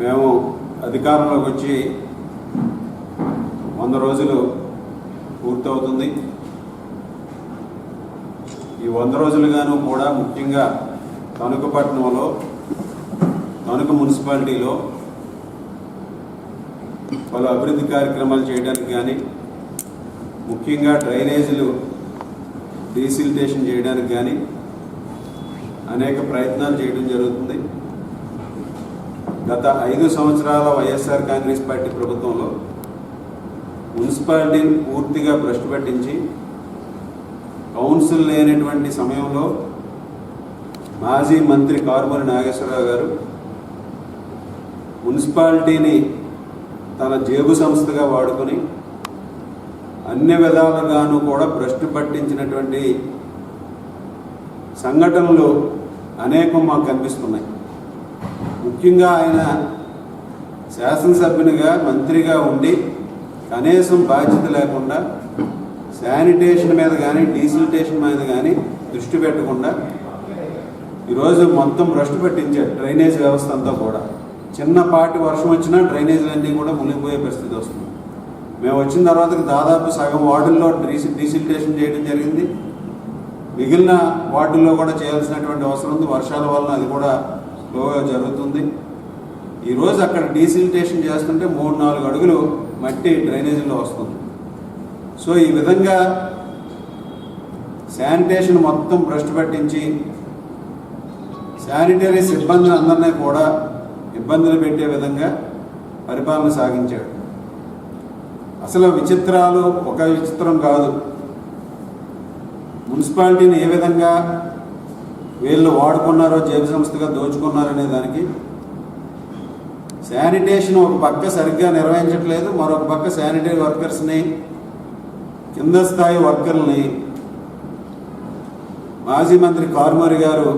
మేము అధికారంలోకి వచ్చి వంద రోజులు పూర్తవుతుంది. ఈ వంద రోజులుగాను కూడా ముఖ్యంగా తణుకు పట్టణంలో తణుకు మున్సిపాలిటీలో పలు అభివృద్ధి కార్యక్రమాలు చేయడానికి కానీ ముఖ్యంగా డ్రైనేజీలు డీసిల్టేషన్ చేయడానికి కానీ అనేక ప్రయత్నాలు చేయడం జరుగుతుంది. గత ఐదు సంవత్సరాల వైఎస్ఆర్ కాంగ్రెస్ పార్టీ ప్రభుత్వంలో మున్సిపాలిటీని పూర్తిగా భ్రష్టు పట్టించి కౌన్సిల్ లేనటువంటి సమయంలో మాజీ మంత్రి కారుమూరి నాగేశ్వరరావు గారు మున్సిపాలిటీని తన జేబు సంస్థగా వాడుకొని అన్ని విధాలుగాను కూడా భ్రష్టు పట్టించినటువంటి సంఘటనలు అనేకం మాకు కనిపిస్తున్నాయి. ముఖ్యంగా ఆయన శాసనసభ్యునిగా మంత్రిగా ఉండి కనీసం బాధ్యత లేకుండా శానిటేషన్ మీద కానీ డీసిలిటేషన్ మీద కానీ దృష్టి పెట్టకుండా ఈరోజు మొత్తం భ్రష్టు పెట్టించాడు డ్రైనేజ్ వ్యవస్థ అంతా కూడా. చిన్నపాటి వర్షం వచ్చినా డ్రైనేజీలన్నీ కూడా మునిగిపోయే పరిస్థితి వస్తుంది. మేము వచ్చిన తర్వాత దాదాపు సగం వార్డుల్లో డీసి డీసిలిటేషన్ చేయడం జరిగింది. మిగిలిన వార్డుల్లో కూడా చేయాల్సినటువంటి అవసరం ఉంది. వర్షాల వలన అది కూడా స్లోగా జరుగుతుంది. ఈరోజు అక్కడ డీసిలిటేషన్ చేస్తుంటే మూడు నాలుగు అడుగులు మట్టి డ్రైనేజీలో వస్తుంది. సో ఈ విధంగా శానిటేషన్ మొత్తం భ్రష్టు పట్టించి శానిటరీ సిబ్బంది అందరినీ కూడా ఇబ్బందులు పెట్టే విధంగా పరిపాలన సాగించాడు. అసలు విచిత్రాలు ఒక విచిత్రం కాదు. మున్సిపాలిటీని ఏ విధంగా వీళ్ళు వాడుకున్నారో జేబు సంస్థగా దోచుకున్నారనే దానికి శానిటేషన్ ఒక పక్క సరిగ్గా నిర్వహించట్లేదు మరొక పక్క శానిటరీ వర్కర్స్ని కింద స్థాయి వర్కర్ని మాజీ మంత్రి కారుమారి గారు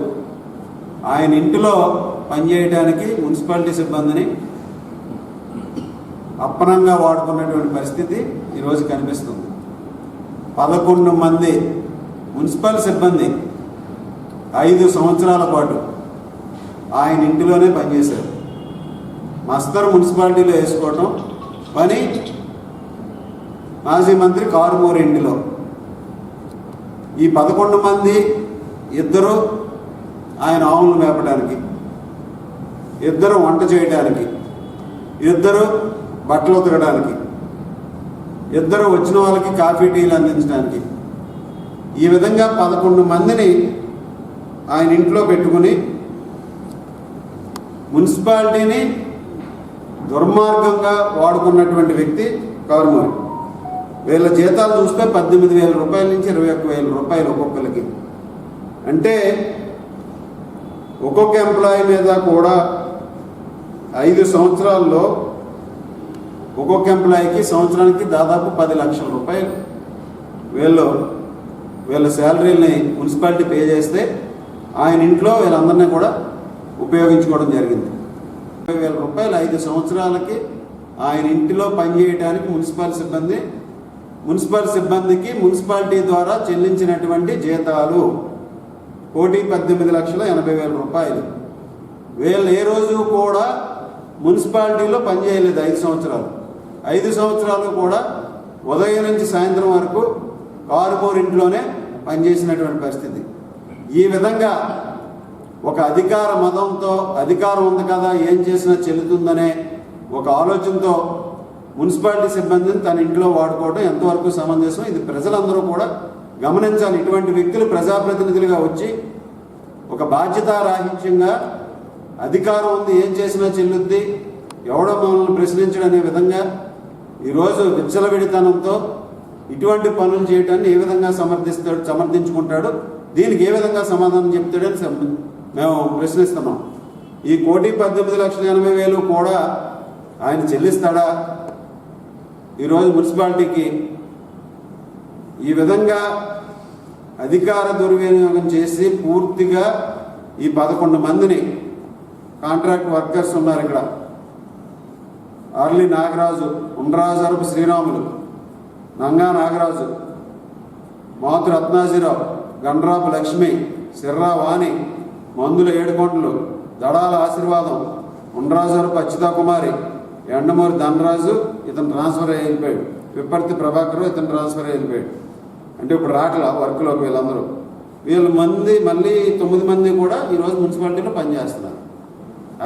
ఆయన ఇంటిలో పనిచేయడానికి మున్సిపాలిటీ సిబ్బందిని అప్పనంగా వాడుకున్నటువంటి పరిస్థితి ఈరోజు కనిపిస్తుంది. పదకొండు మంది మున్సిపల్ సిబ్బంది ఐదు సంవత్సరాల పాటు ఆయన ఇంటిలోనే పనిచేశారు. మస్తర్ మున్సిపాలిటీలో వేసుకోవటం పని మాజీ మంత్రి కారుమూరి ఇంటిలో. ఈ పదకొండు మంది ఇద్దరు ఆయన ఆవులను మేపడానికి ఇద్దరు వంట చేయడానికి ఇద్దరు బట్టలు ఉతకడానికి ఇద్దరు వచ్చిన వాళ్ళకి కాఫీ టీలు అందించడానికి ఈ విధంగా పదకొండు మందిని ఆయన ఇంట్లో పెట్టుకుని మున్సిపాలిటీని దుర్మార్గంగా వాడుకున్నటువంటి వ్యక్తి కారుమూరి. వీళ్ళ జీతాలు చూస్తే పద్దెనిమిది వేల రూపాయల నుంచి ఇరవై ఒక్క వేల రూపాయలు ఒక్కొక్కరికి. అంటే ఒక్కొక్క ఎంప్లాయీ మీద కూడా ఐదు సంవత్సరాల్లో ఒక్కొక్క ఎంప్లాయీకి సంవత్సరానికి దాదాపు పది లక్షల రూపాయలు. వీళ్ళు వీళ్ళ శాలరీని మున్సిపాలిటీ పే చేస్తే ఆయన ఇంట్లో వీళ్ళందరినీ కూడా ఉపయోగించుకోవడం జరిగింది. ముప్పై వేల రూపాయలు ఐదు సంవత్సరాలకి ఆయన ఇంటిలో పనిచేయడానికి మున్సిపల్ సిబ్బంది మున్సిపల్ సిబ్బందికి మున్సిపాలిటీ ద్వారా చెల్లించినటువంటి జీతాలు కోటి పద్దెనిమిది లక్షల ఎనభై వేల రూపాయలు. వీళ్ళు ఏ రోజు కూడా మున్సిపాలిటీలో పనిచేయలేదు ఐదు సంవత్సరాలు. ఐదు సంవత్సరాలు కూడా ఉదయం నుంచి సాయంత్రం వరకు కారుమూరు ఇంట్లోనే పనిచేసినటువంటి పరిస్థితి. ఈ విధంగా ఒక అధికార మతంతో అధికారం ఉంది కదా ఏం చేసినా చెల్లుతుందనే ఒక ఆలోచనతో మున్సిపాలిటీ సిబ్బందిని తన ఇంట్లో వాడుకోవడం ఎంతవరకు సమంజసం? ఇది ప్రజలందరూ కూడా గమనించాలి. ఇటువంటి వ్యక్తులు ప్రజాప్రతినిధులుగా వచ్చి ఒక బాధ్యతారాహిత్యంగా అధికారం ఉంది ఏం చేసినా చెల్లుద్ది ఎవడో మమ్మల్ని ప్రశ్నించడం అనే విధంగా ఈరోజు విచ్చలవిడితనంతో ఇటువంటి పనులు చేయటాన్ని ఏ విధంగా సమర్థిస్తాడు సమర్థించుకుంటాడు? దీనికి ఏ విధంగా సమాధానం చెప్తాడని మేము ప్రశ్నిస్తున్నాం. ఈ కోటి పద్దెనిమిది లక్షల ఎనభై వేలు కూడా ఆయన చెల్లిస్తాడా? ఈరోజు మున్సిపాలిటీకి ఈ విధంగా అధికార దుర్వినియోగం చేసి పూర్తిగా ఈ పదకొండు మందిని కాంట్రాక్ట్ వర్కర్స్ ఉన్నారు ఇక్కడ. అర్లి నాగరాజు ఉండ్రాజరపు శ్రీరాములు నంగా నాగరాజు మాతు రత్నాజీరావు గండ్రాపు లక్ష్మి సిర్రా వాణి మందుల ఏడుకొండలు దడాల ఆశీర్వాదం ఉండ్రాజరపు అచ్యుతా కుమారి ఎండమూరి ధనరాజు ఇతను ట్రాన్స్ఫర్ అయ్యి వెళ్ళిపోయాడు విప్పర్తి ప్రభాకర్ ఇతను ట్రాన్స్ఫర్ అయ్యి వెళ్ళిపోయాడు అంటే ఇప్పుడు రాట్ల వర్క్లోకి వీళ్ళందరూ. వీళ్ళ మంది మళ్ళీ తొమ్మిది మంది కూడా ఈరోజు మున్సిపాలిటీలో పనిచేస్తున్నారు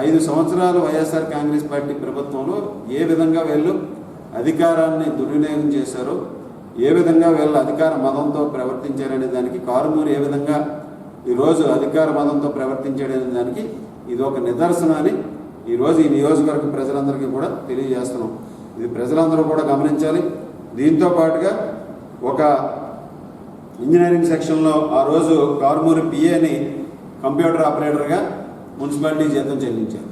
ఐదు సంవత్సరాలు వైఎస్ఆర్ కాంగ్రెస్ పార్టీ ప్రభుత్వంలో ఏ విధంగా వీళ్ళు అధికారాన్ని దుర్వినియోగం చేశారో ఏ విధంగా వీళ్ళ అధికార మతంతో ప్రవర్తించారనే దానికి కారుమూరి ఏ విధంగా ఈరోజు అధికార మతంతో ప్రవర్తించాడనే దానికి ఇది ఒక నిదర్శనం అని ఈరోజు ఈ నియోజకవర్గ ప్రజలందరికీ కూడా తెలియజేస్తున్నాం. ఇది ప్రజలందరూ కూడా గమనించాలి. దీంతో పాటుగా ఒక ఇంజనీరింగ్ సెక్షన్లో ఆ రోజు కారుమూరి పిఏని కంప్యూటర్ ఆపరేటర్గా మున్సిపాలిటీ జీతం చెల్లించారు.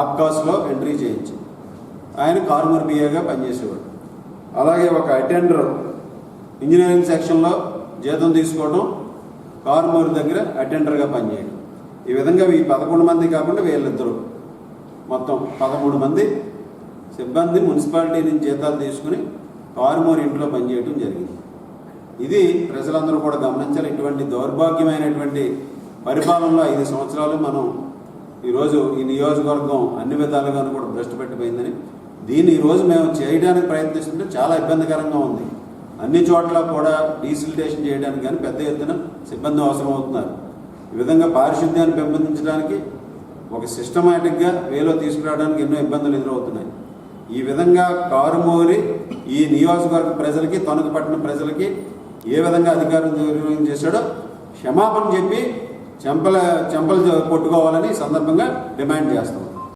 ఆప్కాస్లో ఎంట్రీ చేయించి ఆయన కారుమూరి పిఏగా పనిచేసేవాడు. అలాగే ఒక అటెండర్ ఇంజనీరింగ్ సెక్షన్లో జీతం తీసుకోవడం కారుమూరు దగ్గర అటెండర్గా పనిచేయడం ఈ విధంగా ఈ పదకొండు మంది కాకుండా వీళ్ళిద్దరు. మొత్తం పదమూడు మంది సిబ్బంది మున్సిపాలిటీ నుంచి జీతాలు తీసుకుని కారుమూరు ఇంట్లో పనిచేయడం జరిగింది. ఇది ప్రజలందరూ కూడా గమనించాలి. ఇటువంటి దౌర్భాగ్యమైనటువంటి పరిపాలనలో ఐదు సంవత్సరాలు మనం ఈరోజు ఈ నియోజకవర్గం అన్ని విధాలుగాను కూడా భ్రష్టు పెట్టిపోయిందని దీన్ని ఈరోజు మేము చేయడానికి ప్రయత్నిస్తుంటే చాలా ఇబ్బందికరంగా ఉంది. అన్ని చోట్ల కూడా డీసిలిటేషన్ చేయడానికి కానీ పెద్ద ఎత్తున సిబ్బంది అవసరం అవుతున్నారు ఈ విధంగా పారిశుద్ధ్యాన్ని పెంపొందించడానికి ఒక సిస్టమేటిక్గా వేలో తీసుకురావడానికి ఎన్నో ఇబ్బందులు ఎదురవుతున్నాయి. ఈ విధంగా కారుమూరి ఈ నియోజకవర్గ ప్రజలకి తణుకు పట్టిన ప్రజలకి ఏ విధంగా అధికారం దుర్వినియోగం చేశాడో క్షమాపణ చెప్పి చెంపల చెంపలు కొట్టుకోవాలని సందర్భంగా డిమాండ్ చేస్తాం